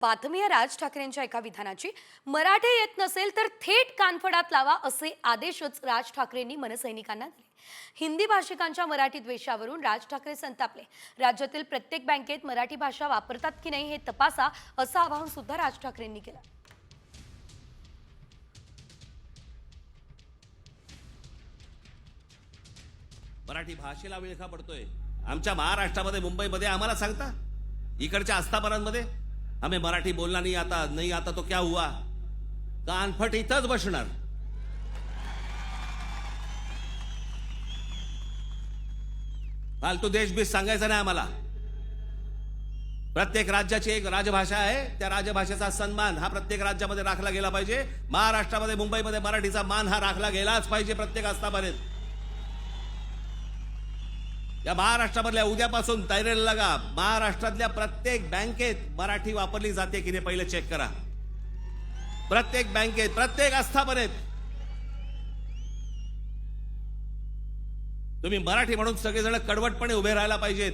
बातमी राज ठाकरेंच्या एका विधानाची. मराठी येत नसेल तर थेट कानफडात लावा असे आदेशच राज ठाकरेंनी मनसैनिकांना दिले. हिंदी भाषिकांच्या मराठी द्वेषावरून राज ठाकरे संतापले. राज्यातील प्रत्येक बँकेत मराठी भाषा वापरतात की नाही हे तपासा असं आवाहन सुद्धा राज ठाकरेंनी केलं. मराठी भाषेला विळखा पडतोय? आमच्या महाराष्ट्रामध्ये मुंबईमध्ये आम्हाला सांगता? इकडच्या आस्थापनांमध्ये? आम्ही मराठी बोलना नाही आता नाही आता तो क्या हुआ? कानफट इथंच बसणार. फालतू देश बीस सांगायचा नाही आम्हाला. प्रत्येक राज्याची एक राजभाषा आहे त्या राजभाषेचा सन्मान हा प्रत्येक राज्यामध्ये राखला गेला पाहिजे. महाराष्ट्रामध्ये मुंबईमध्ये मराठीचा मान हा राखला गेलाच पाहिजे प्रत्येक आस्थापर्यंत या महाराष्ट्रामधल्या उद्यापासून तयारीला लागा. महाराष्ट्रातल्या प्रत्येक बँकेत मराठी वापरली जाते की नाही पहिले चेक करा. प्रत्येक बँकेत प्रत्येक आस्थापनेत. तुम्ही मराठी म्हणून सगळेजण कडवटपणे उभे राहायला पाहिजेत.